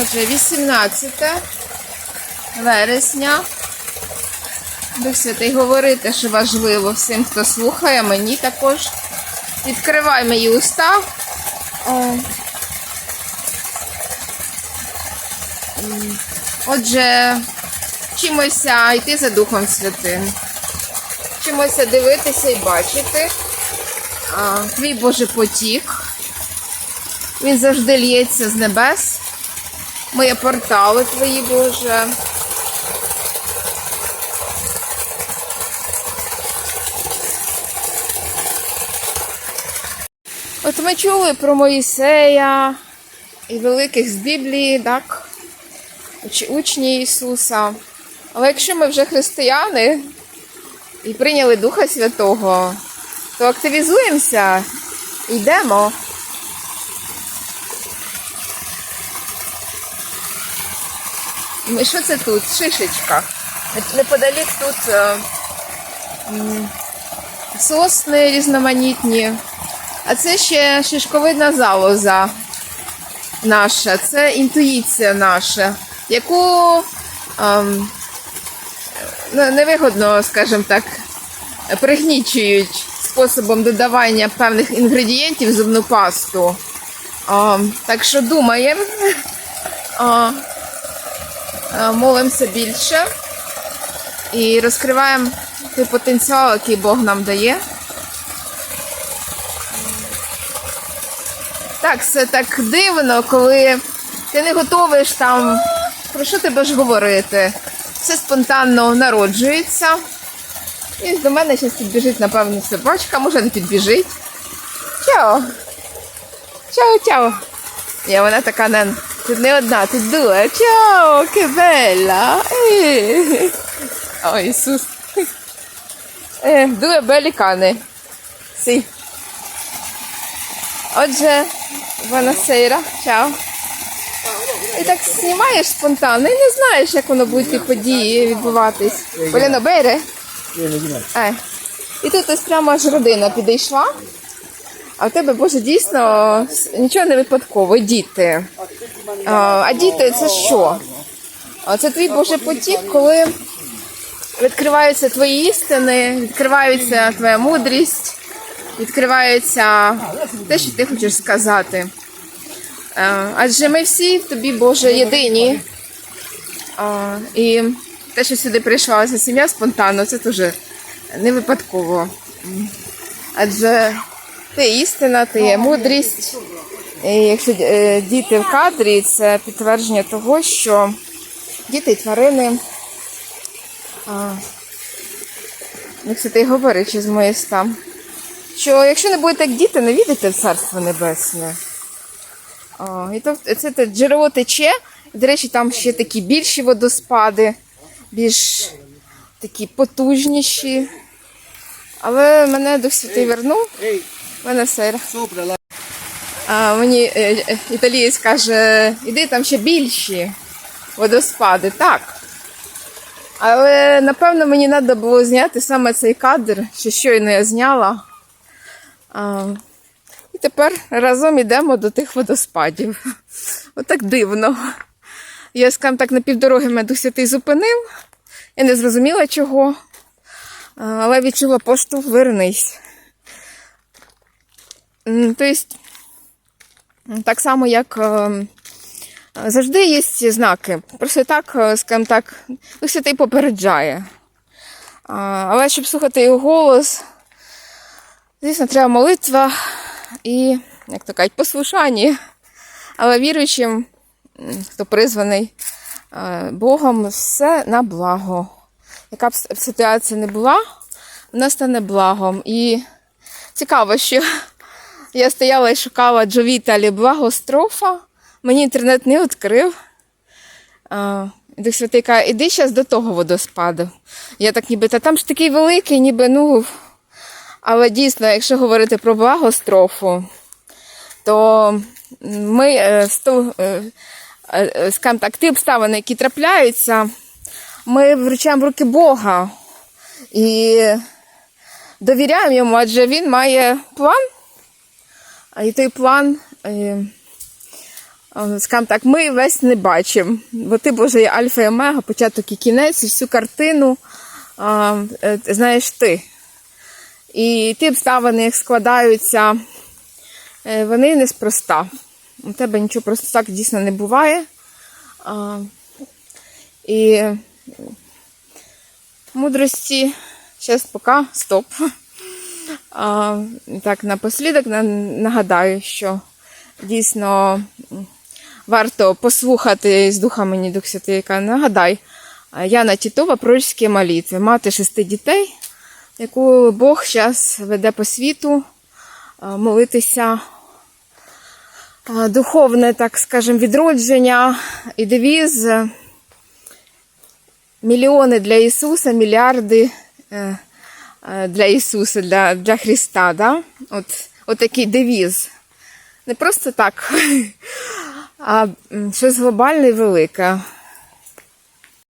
Отже, 18 вересня. Дух Святий говорити, що важливо всім, хто слухає, мені також. Відкривай мої уста. О. Отже, вчимося йти за Духом Святим. Вчимося дивитися і бачити. Твій Божий потік. Він завжди лється з небес. Мої портали твої, Боже. От ми чули про Моїсея і великих з Біблії, так? Учні Ісуса. Але якщо ми вже християни і прийняли Духа Святого, то активізуємося йдемо. І Що це тут? Шишечка. Неподалік тут е, сосни різноманітні. А це ще шишковидна залоза наша. Це інтуїція наша, яку ем, ну, невигодно, скажімо так, пригнічують способом додавання певних інгредієнтів в зубну пасту. Ем, так що думаємо. Е, молимося більше і розкриваємо той потенціал, який Бог нам дає. Так, це так дивно, коли ти не готовиш там, про що ти будеш говорити. Все спонтанно народжується. І до мене зараз підбіжить, напевно, собачка, може не підбіжить. Чао! Чао, чао! Ні, вона така не. Тут не одна, тут двоє. Чао, che bella! Е. О, Ісус. Е, Двоє белі кани. Сі. Отже, buonasera, чао. І так знімаєш спонтанно і не знаєш, як воно будуть ті події відбуватись. Поляно бере. Е. І тут ось прямо аж родина підійшла. А в тебе, Боже, дійсно нічого не випадково, діти. А, а діти це що? Це твій Божий потік, коли відкриваються твої істини, відкривається твоя мудрість, відкривається те, що ти хочеш сказати. Адже ми всі тобі, Боже, єдині. І те, що сюди прийшла ця сім'я спонтанно, це теж не випадково. Адже ти істина, ти є мудрість. І якщо е, діти в кадрі, це підтвердження того, що діти і тварини. Як це ти говориш із моїх стам, що якщо не будете як діти, не війдете в Царство Небесне. А, і то, це те джерело тече. До речі, там ще такі більші водоспади, більш такі потужніші. Але мене Дух Святий вернув. Мене все. А мені е, е, італієць каже, іди там ще більші водоспади. Так. Але напевно мені треба було зняти саме цей кадр, що щойно я зняла. А, і тепер разом йдемо до тих водоспадів. Отак дивно. Я, скажімо так, на півдороги мене Святий зупинив. Я не зрозуміла чого. Але відчула поштовх вернись. Тобто, так само, як е, завжди є ці знаки. Просто так, е, скажімо так, Дух Святий попереджає. Але щоб слухати його голос, звісно, треба молитва і, як то кажуть, послушання. Але віруючим, хто призваний е, Богом, все на благо. Яка б ситуація не була, вона стане благом. І цікаво, що я стояла і шукала Джовіталі благострофа. Мені інтернет не відкрив. Дух Святий каже, іди зараз до того водоспаду. Я так ніби, та там ж такий великий, ніби, ну. Але дійсно, якщо говорити про благострофу, то ми е, е, е, скажімо так, ті обставини, які трапляються, ми вручаємо в руки Бога і довіряємо йому, адже він має план. І той план е, скажімо так, ми весь не бачимо. Бо ти Боже є альфа і омега, початок і кінець, і всю картину е, знаєш ти. І ті обставини, як складаються, е, вони неспроста. У тебе нічого просто так дійсно не буває. І мудрості, зараз поки стоп. А, так, напослідок на- нагадаю, що дійсно варто послухати з духа мені Дух Святий, яка нагадай, Яна Тітова пророчські молитви, мати шести дітей, яку Бог зараз веде по світу молитися. Духовне, так скажемо, відродження і девіз мільйони для Ісуса, мільярди е, для Ісуса, для, для Христа. Да? От, от такий девіз. Не просто так, а щось глобальне і велике.